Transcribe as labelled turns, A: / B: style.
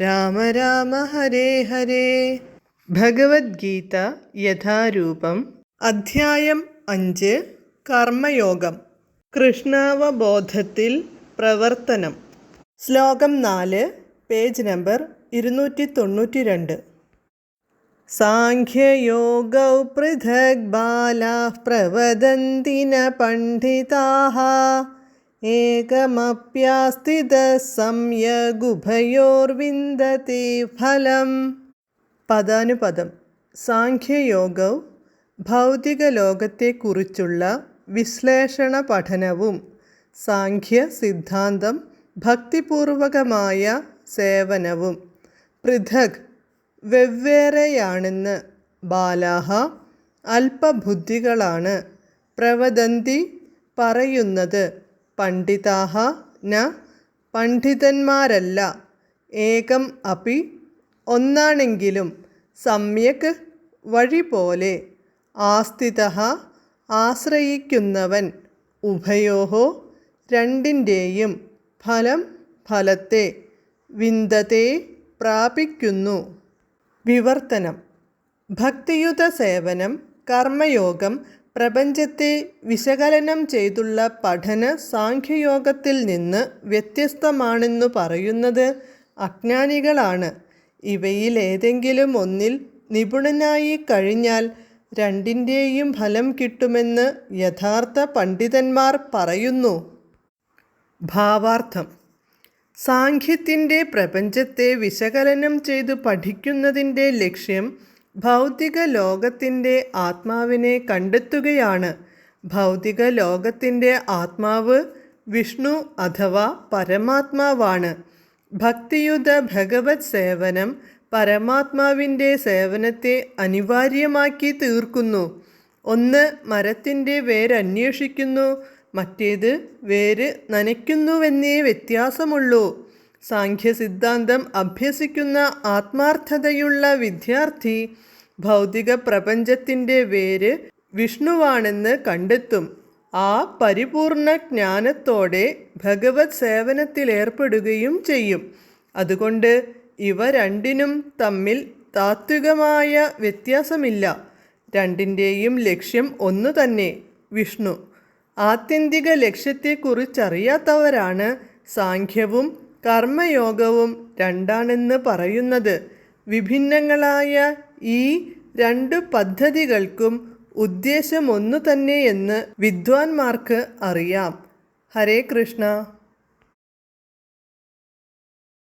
A: രാമ രാമ ഹരേ ഹരേ. ഭഗവത്ഗീത യഥാരൂപം അധ്യായം അഞ്ച് കർമ്മയോഗം. കൃഷ്ണാവബോധത്തിൽ പ്രവർത്തനം. ശ്ലോകം നാല് പേജ് നമ്പർ ഇരുന്നൂറ്റി തൊണ്ണൂറ്റി രണ്ട് സാഖ്യയോഗൗ പൃഥക് ബാലാ പ്രവദന്തി ന പണ്ഡിതാः. ഏകമപ്യാസ്ഥിതः സംയഗുഭയോർവിന്ദത്തെ ഫലം. പദാനുപദം. സാഖ്യയോഗൗ ഭൗതിക ലോകത്തെക്കുറിച്ചുള്ള വിശ്ലേഷണ പഠനവും സാഖ്യ സിദ്ധാന്തം ഭക്തിപൂർവകമായ സേവനവും. പൃഥക്. വെവ്വേറെയാണെന്ന് ബാലാഹ അല്പബുദ്ധികളാണ് പ്രവദന്തി പറയുന്നത്. പണ്ഡിതാഹ ന പണ്ഡിതന്മാരല്ല. ഏകം അപി ഒന്നാണെങ്കിലും സമ്യക് വഴി പോലെ ആസ്ഥിത ആശ്രയിക്കുന്നവൻ ഉഭയോഹോ രണ്ടിന്റെയും ഫലം ഫലത്തെ വിന്ദത്തെ പ്രാപിക്കുന്നു. വിവർത്തനം. ഭക്തിയുത സേവനം കർമ്മയോഗം പ്രപഞ്ചത്തെ വിശകലനം ചെയ്തുള്ള പഠന സാഖ്യയോഗത്തിൽ നിന്ന് വ്യത്യസ്തമാണെന്നു പറയുന്നത് അജ്ഞാനികളാണ്. ഇവയിൽ ഏതെങ്കിലും ഒന്നിൽ നിപുണനായി കഴിഞ്ഞാൽ രണ്ടിന്റെയും ഫലം കിട്ടുമെന്ന് യഥാർത്ഥ പണ്ഡിതന്മാർ പറയുന്നു. ഭാവാർത്ഥം. സാഖ്യത്തിന്റെ പ്രപഞ്ചത്തെ വിശകലനം ചെയ്തു പഠിക്കുന്നതിന്റെ ലക്ഷ്യം ഭൗതിക ലോകത്തിന്റെ ആത്മാവിനെ കണ്ടെത്തുകയാണ്. ഭൗതിക ലോകത്തിന്റെ ആത്മാവ് വിഷ്ണു അഥവാ പരമാത്മാവാണ്. ഭക്തിയുത ഭഗവത് സേവനം പരമാത്മാവിന്റെ സേവനത്തെ അനിവാര്യമാക്കി തീർക്കുന്നു. ഒന്ന് മരത്തിന്റെ വേരന്വേഷിക്കുന്നു. മറ്റേത് വേര് നനയ്ക്കുന്നുവെന്നേ വ്യത്യാസമുള്ളൂ. സാഖ്യ സിദ്ധാന്തം അഭ്യസിക്കുന്ന ആത്മാർത്ഥതയുള്ള വിദ്യാർത്ഥി ഭൗതിക പ്രപഞ്ചത്തിന്റെ വേര് വിഷ്ണുവാണെന്ന് കണ്ടെത്തും. ആ പരിപൂർണ ജ്ഞാനത്തോടെ ഭഗവത് സേവനത്തിലേർപ്പെടുകയും ചെയ്യും. അതുകൊണ്ട് ഇവ രണ്ടിനും തമ്മിൽ താത്വികമായ വ്യത്യാസമില്ല. രണ്ടിന്റെയും ലക്ഷ്യം ഒന്നു തന്നെ വിഷ്ണു. ആത്യന്തിക ലക്ഷ്യത്തെക്കുറിച്ചറിയാത്തവരാണ് സാഖ്യവും കർമ്മയോഗവും രണ്ടാണെന്ന് പറയുന്നത്. വിഭിന്നങ്ങളായ ഈ രണ്ടു പദ്ധതികൾക്കും ഉദ്ദേശമൊന്നു തന്നെയെന്ന് വിദ്വാൻമാർക്ക് അറിയാം. ഹരേ കൃഷ്ണ.